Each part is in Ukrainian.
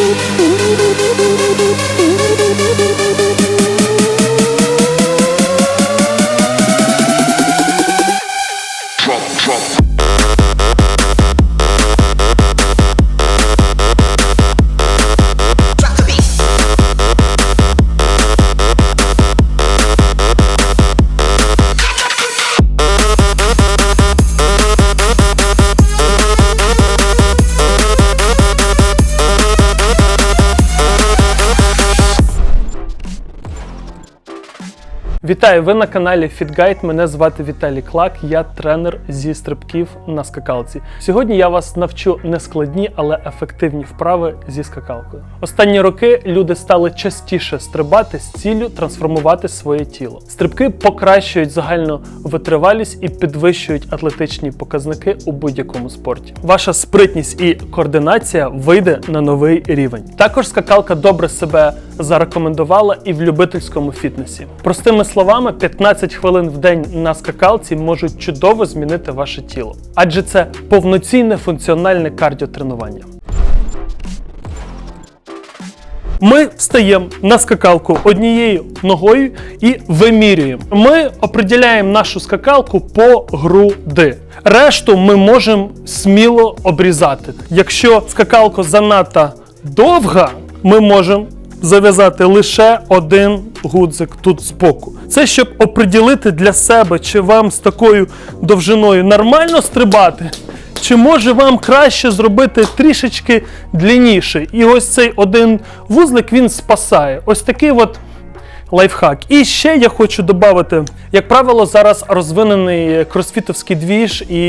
ooh, ooh. Вітаю! Ви на каналі FitGuide. Мене звати Віталій Клак. Я тренер зі стрибків на скакалці. Сьогодні я вас навчу не складні, але ефективні вправи зі скакалкою. Останні роки люди стали частіше стрибати з ціллю трансформувати своє тіло. Стрибки покращують загальну витривалість і підвищують атлетичні показники у будь-якому спорті. Ваша спритність і координація вийде на новий рівень. Також скакалка добре себе зарекомендувала і в любительському фітнесі. Простими словами, 15 хвилин в день на скакалці можуть чудово змінити ваше тіло, адже це повноцінне функціональне кардіотренування. Ми встаємо на скакалку однією ногою і вимірюємо. Ми определяємо нашу скакалку по груди. Решту ми можемо сміло обрізати. Якщо скакалка занадто довга, ми можемо зав'язати лише один гудзик тут збоку. Це щоб оприділити для себе, чи вам з такою довжиною нормально стрибати, чи може вам краще зробити трішечки длінніше. І ось цей один вузлик він спасає. Ось такий от лайфхак. І ще я хочу додати, як правило, зараз розвинений кросфітовський двіж, і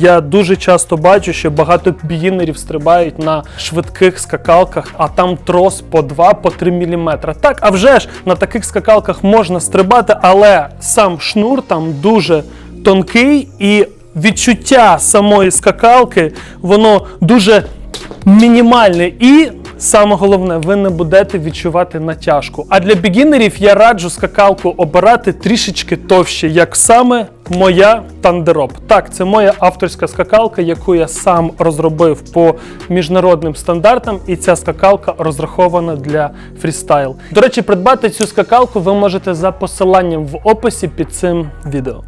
я дуже часто бачу, що багато бігінерів стрибають на швидких скакалках, а там трос по 2-3 мм. Так, а вже ж на таких скакалках можна стрибати, але сам шнур там дуже тонкий і відчуття самої скакалки, воно дуже мінімальне і. Саме головне, ви не будете відчувати натяжку. А для бігінерів я раджу скакалку обирати трішечки товще, як саме моя тандероп. Так, це моя авторська скакалка, яку я сам розробив по міжнародним стандартам, і ця скакалка розрахована для фрістайл. До речі, придбати цю скакалку ви можете за посиланням в описі під цим відео.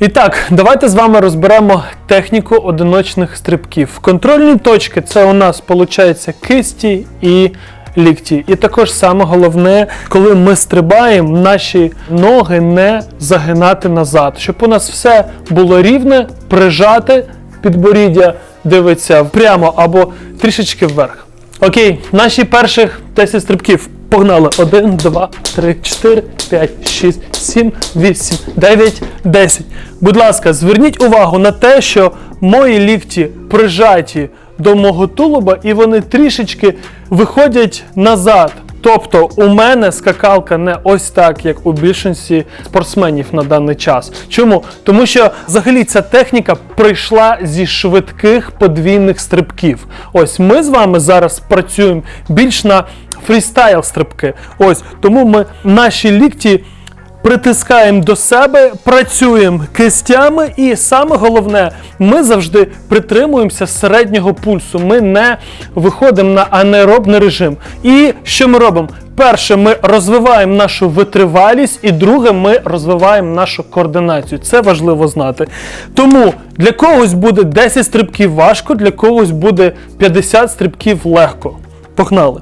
І так, давайте з вами розберемо техніку одиночних стрибків. Контрольні точки це у нас виходить кисті і лікті. І також саме головне, коли ми стрибаємо, наші ноги не загинати назад, щоб у нас все було рівне, прижати, підборіддя дивиться прямо або трішечки вверх. Окей, наші перших 10 стрибків. Погнали. 1, 2, 3, 4, 5, 6, 7, 8, 9, 10. Будь ласка, зверніть увагу на те, що мої лікті прижаті до мого тулуба і вони трішечки виходять назад. Тобто у мене скакалка не ось так, як у більшості спортсменів на даний час. Чому? Тому що взагалі ця техніка прийшла зі швидких подвійних стрибків. Ось ми з вами зараз працюємо більш на фрістайл стрибки. Ось тому ми наші лікті. Притискаємо до себе, працюємо кистями, і саме головне, ми завжди притримуємося середнього пульсу. Ми не виходимо на анаеробний режим. І що ми робимо? Перше, ми розвиваємо нашу витривалість, і друге, ми розвиваємо нашу координацію. Це важливо знати. Тому для когось буде 10 стрибків важко, для когось буде 50 стрибків легко. Погнали!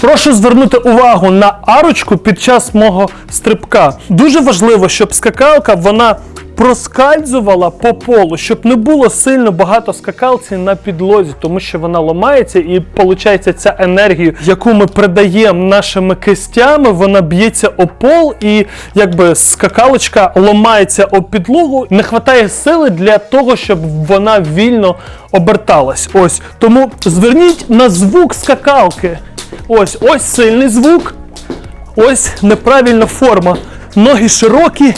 Прошу звернути увагу на арочку під час мого стрибка. Дуже важливо, щоб скакалка вона проскальзувала по полу, щоб не було сильно багато скакалці на підлозі, тому що вона ламається і виходить ця енергія, яку ми придаємо нашими кистями, вона б'ється о пол, і якби скакалочка ламається об підлогу. Не вистачає сили для того, щоб вона вільно оберталась. Ось тому зверніть на звук скакалки. Ось ось сильний звук, ось неправильна форма. Ноги широкі.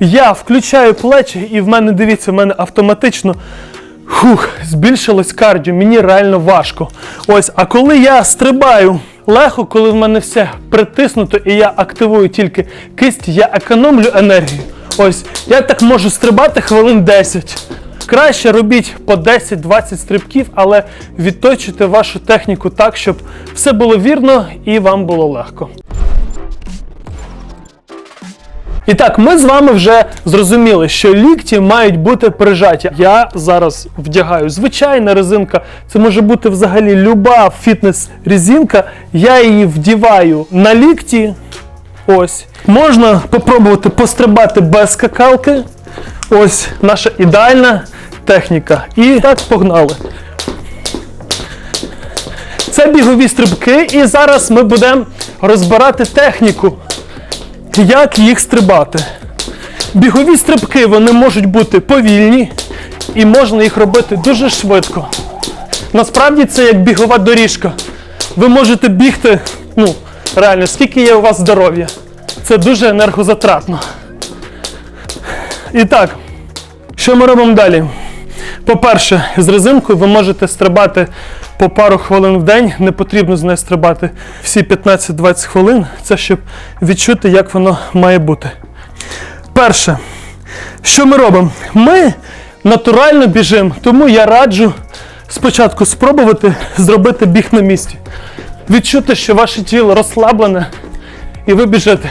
Я включаю плечі, і в мене, дивіться, в мене автоматично хух, збільшилось кардіо, мені реально важко. Ось, а коли я стрибаю легко, коли в мене все притиснуто і я активую тільки кисть, я економлю енергію. Ось, я так можу стрибати хвилин 10. Краще робіть по 10-20 стрибків, але відточуйте вашу техніку так, щоб все було вірно і вам було легко. І так, ми з вами вже зрозуміли, що лікті мають бути прижаті. Я зараз вдягаю звичайна резинка. Це може бути взагалі люба фітнес-резинка. Я її вдіваю на лікті. Ось. Можна попробувати пострибати без скакалки. Ось наша ідеальна техніка. І так погнали. Це бігові стрибки, і зараз ми будемо розбирати техніку як їх стрибати. Бігові стрибки вони можуть бути повільні і можна їх робити дуже швидко. Насправді це як бігова доріжка. Ви можете бігти, ну, реально, скільки є у вас здоров'я. Це дуже енергозатратно. І так, що ми робимо далі? По-перше, з резинкою ви можете стрибати по пару хвилин в день. Не потрібно з нею стрибати всі 15-20 хвилин. Це щоб відчути, як воно має бути. Перше, що ми робимо? Ми натурально біжимо, тому я раджу спочатку спробувати зробити біг на місці. Відчути, що ваше тіло розслаблене, і ви біжите.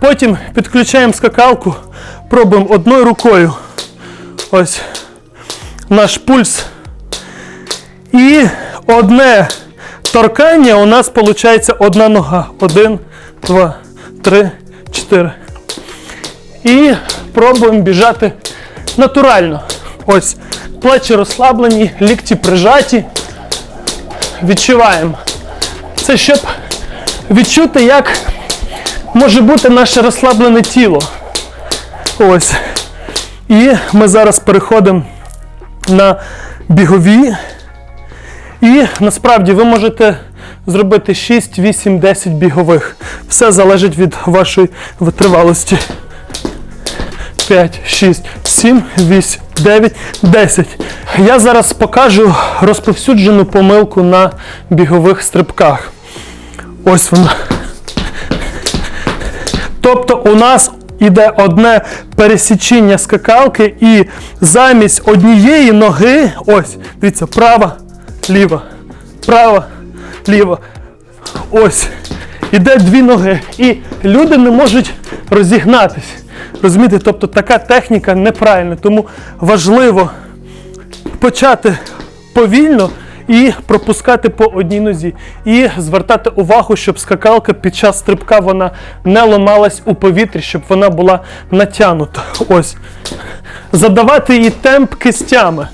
Потім підключаємо скакалку, пробуємо одною рукою. Ось наш пульс. І одне торкання у нас виходить одна нога. Один, два, три, чотири. І пробуємо біжати натурально. Ось плечі розслаблені, лікті прижаті. Відчуваємо. Це щоб відчути, як може бути наше розслаблене тіло. Ось. І ми зараз переходимо на бігові. І насправді ви можете зробити 6, 8, 10 бігових. Все залежить від вашої витривалості. 5, 6, 7, 8, 9, 10. Я зараз покажу розповсюджену помилку на бігових стрибках. Ось вона. Тобто у нас іде одне пересічення скакалки, і замість однієї ноги, ось, дивіться, права, ліва, права, ліва. Ось. Іде дві ноги. І люди не можуть розігнатись. Розумієте, тобто така техніка неправильна. Тому важливо почати повільно і пропускати по одній нозі. І звертати увагу, щоб скакалка під час стрибка вона не ламалась у повітрі, щоб вона була натягнута. Ось. Задавати її темп кистями.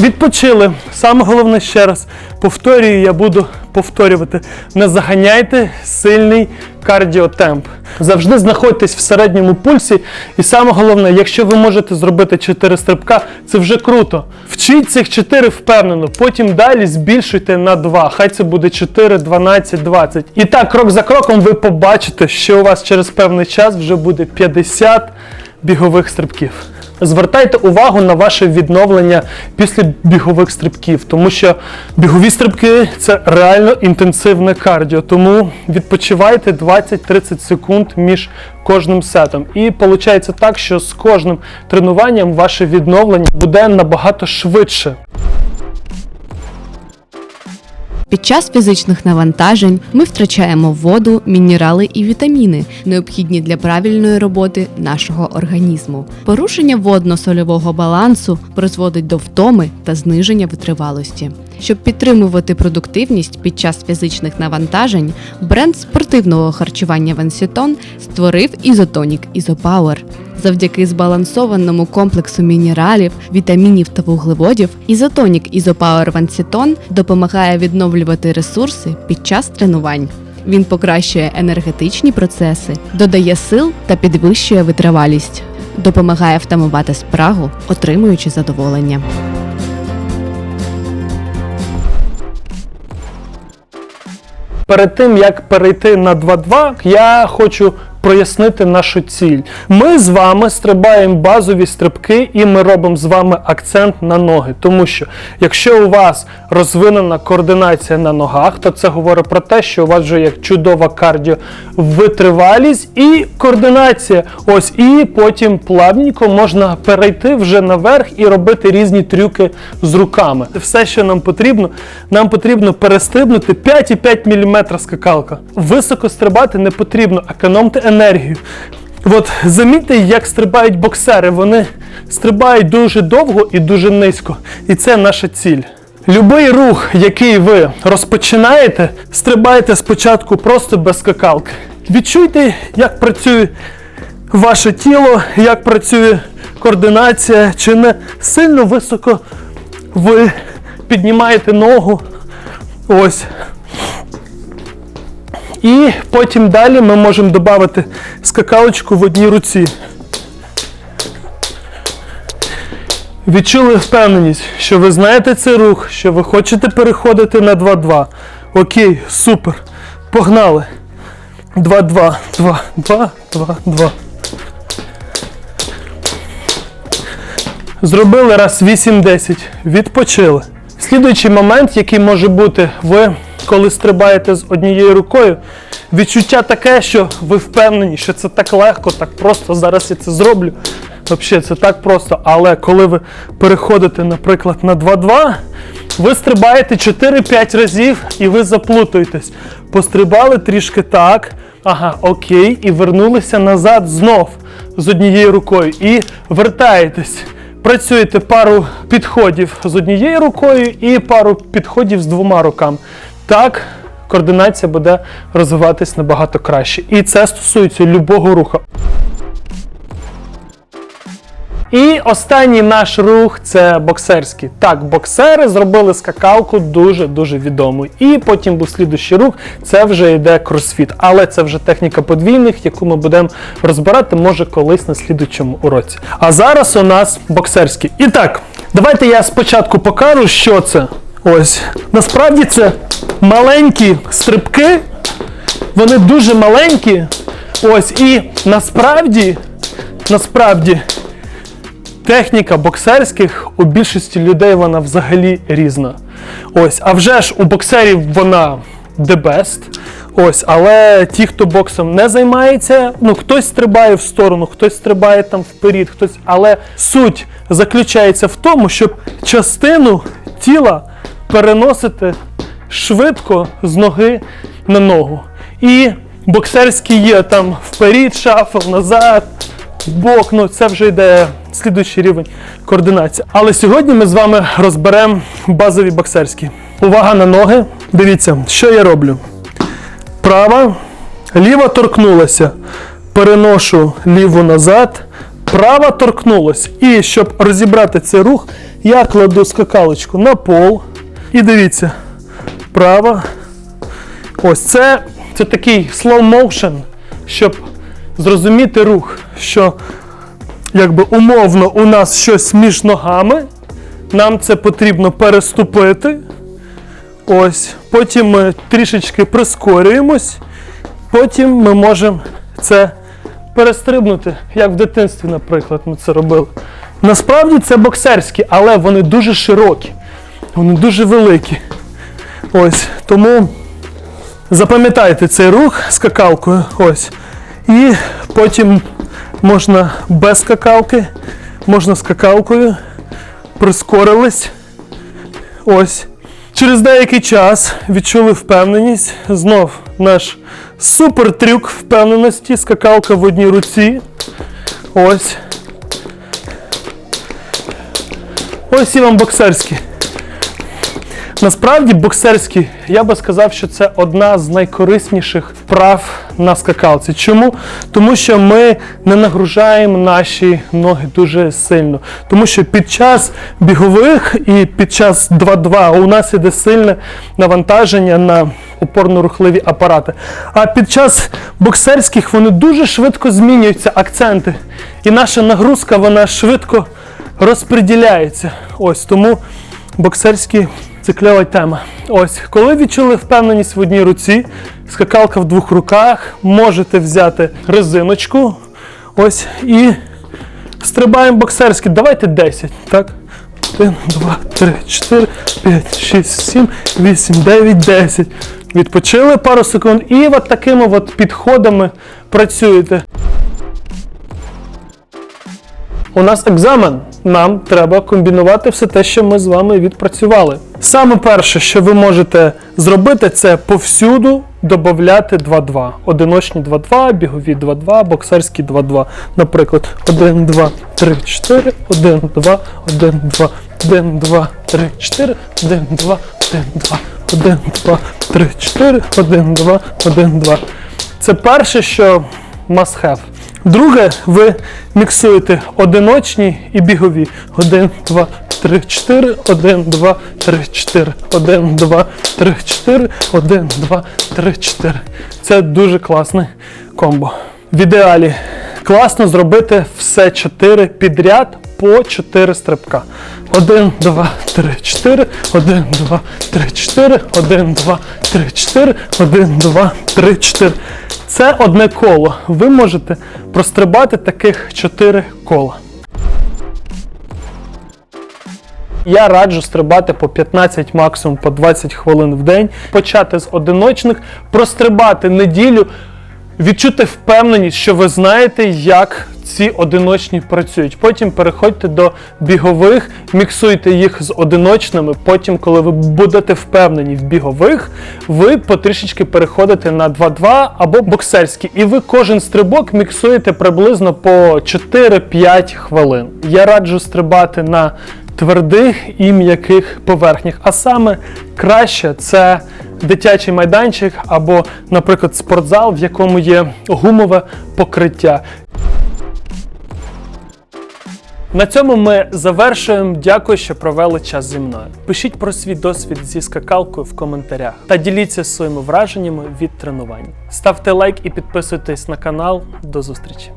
Відпочили. Саме головне ще раз повторюю, я буду повторювати. Не заганяйте сильний кардіотемп. Завжди знаходьтесь в середньому пульсі. І саме головне, якщо ви можете зробити 4 стрибка, це вже круто. Вчіть цих 4 впевнено, потім далі збільшуйте на 2. Хай це буде 4, 12, 20. І так, крок за кроком, ви побачите, що у вас через певний час вже буде 50 бігових стрибків. Звертайте увагу на ваше відновлення після бігових стрибків, тому що бігові стрибки це реально інтенсивне кардіо. Тому відпочивайте 20-30 секунд між кожним сетом. І виходить так, що з кожним тренуванням ваше відновлення буде набагато швидше. Під час фізичних навантажень ми втрачаємо воду, мінерали і вітаміни, необхідні для правильної роботи нашого організму. Порушення водно-сольового балансу призводить до втоми та зниження витривалості. Щоб підтримувати продуктивність під час фізичних навантажень, бренд спортивного харчування Венсітон створив ізотонік Ізопауер. Завдяки збалансованому комплексу мінералів, вітамінів та вуглеводів, ізотонік Ізопауер Вансітон допомагає відновлювати ресурси під час тренувань. Він покращує енергетичні процеси, додає сил та підвищує витривалість, допомагає втамувати спрагу, отримуючи задоволення. Перед тим як перейти на 2-2, я хочу прояснити нашу ціль. Ми з вами стрибаємо базові стрибки, і ми робимо з вами акцент на ноги. Тому що якщо у вас розвинена координація на ногах, то це говорить про те, що у вас вже є чудова кардіовитривалість і координація. Ось, і потім плавненько можна перейти вже наверх і робити різні трюки з руками. Все, що нам потрібно, нам потрібно перестрибнути 5,5 мм скакалка. Високо стрибати не потрібно, економте енергію. От замітьте, як стрибають боксери. Вони стрибають дуже довго і дуже низько. І це наша ціль. Любий рух, який ви розпочинаєте, стрибайте спочатку просто без скакалки. Відчуйте, як працює ваше тіло, як працює координація, чи не сильно високо ви піднімаєте ногу. Ось. І потім далі ми можемо додати скакалочку в одній руці. Відчули впевненість, що ви знаєте цей рух, що ви хочете переходити на 2-2. Окей, супер. Погнали. 2-2, 2, 2, 2, 2. Зробили раз 8-10. Відпочили. Слідуючий момент, який може бути, ви коли стрибаєте з однією рукою, відчуття таке, що ви впевнені, що це так легко, так просто. Зараз я це зроблю. Взагалі, це так просто. Але коли ви переходите, наприклад, на 2-2, ви стрибаєте 4-5 разів і ви заплутуєтесь. Пострибали трішки так. Ага, окей, і вернулися назад знов з однією рукою. І вертаєтесь. Працюєте пару підходів з однією рукою і пару підходів з двома руками. Так, координація буде розвиватись набагато краще. І це стосується любого руху. І останній наш рух це боксерський. Так, боксери зробили скакалку дуже-дуже відому. І потім був слідущий рух, це вже йде кросфіт. Але це вже техніка подвійних, яку ми будемо розбирати, може, колись на слідучому уроці. А зараз у нас боксерський. І так, давайте я спочатку покажу, що це. Ось. Насправді це маленькі стрибки, вони дуже маленькі. Ось, і насправді, насправді. Техніка боксерських у більшості людей вона взагалі різна. Ось, а вже ж у боксерів вона the best. Ось, але ті, хто боксом не займається, ну хтось стрибає в сторону, хтось стрибає там вперед, хтось. Але суть заключається в тому, щоб частину тіла переносити швидко з ноги на ногу. І боксерські є там вперед, шафл, назад, бок, ну це вже йде слідуючий рівень координації. Але сьогодні ми з вами розберемо базові боксерські. Увага на ноги. Дивіться, що я роблю. Права, ліва торкнулася. Переношу ліву назад. Права торкнулась. І щоб розібрати цей рух, я кладу скакалочку на пол. І дивіться, права. Ось це, це такий slow motion, щоб зрозуміти рух, що якби умовно у нас щось між ногами, нам це потрібно переступити. Ось, потім ми трішечки прискорюємось, потім ми можемо це перестрибнути, як в дитинстві, наприклад, ми це робили. Насправді це боксерські, але вони дуже широкі, вони дуже великі. Ось, тому запам'ятайте цей рух скакалкою. Ось. І потім можна без скакалки, можна скакалкою, прискорились. Ось. Через деякий час відчули впевненість. Знов наш супер трюк впевненості, скакалка в одній руці. Ось. Ось і вам боксерський. Насправді боксерський, я би сказав, що це одна з найкорисніших вправ на скакалці. Чому? Тому що ми не нагружаємо наші ноги дуже сильно. Тому що під час бігових і під час 2-2 у нас іде сильне навантаження на опорно-рухливі апарати. А під час боксерських вони дуже швидко змінюються акценти. І наша нагрузка вона швидко розподіляється. Ось тому боксерські Це кльова тема. Ось, коли відчули впевненість в одній руці, скакалка в двох руках, можете взяти резиночку. Ось і стрибаємо боксерськи. Давайте 10. Так? 1, 2, 3, 4, 5, 6, 7, 8, 9, 10. Відпочили пару секунд і от такими от підходами працюєте. У нас екзамен. Нам треба комбінувати все те, що ми з вами відпрацювали. Саме перше, що ви можете зробити, це повсюду додати 2-2. Одиночні 2-2, бігові 2-2, боксерські 2-2. Наприклад, 1, 2, 3, 4, 1, 2, 1, 2, 1, 2, 3, 4, 1, 2, 1, 2, 1, 2, 3, 4, 1, 2, 1, 2. Це перше, що must have. Друге, ви міксуєте одиночні і бігові. 1, 2, 3, 4, 1, 2, 3, 4, 1, 2, 3, 4, 1, 2, 3, 4. Це дуже класне комбо. В ідеалі класно зробити все 4 підряд по 4 стрибка. 1, 2, 3, 4, 1, 2, 3, 4, 1, 2, 3, 4, 1, 2, 3, 4. Це одне коло. Ви можете прострибати таких 4 кола. Я раджу стрибати по 15, максимум по 20 хвилин в день, почати з одиночних, прострибати неділю, відчути впевненість, що ви знаєте, як ці одиночні працюють. Потім переходьте до бігових, міксуйте їх з одиночними. Потім, коли ви будете впевнені в бігових, ви потрішечки переходите на 2-2 або боксерські. І ви кожен стрибок міксуєте приблизно по 4-5 хвилин. Я раджу стрибати на твердих і м'яких поверхнях. А саме краще це дитячий майданчик або, наприклад, спортзал, в якому є гумове покриття. На цьому ми завершуємо. Дякую, що провели час зі мною. Пишіть про свій досвід зі скакалкою в коментарях та діліться своїми враженнями від тренувань. Ставте лайк і підписуйтесь на канал. До зустрічі!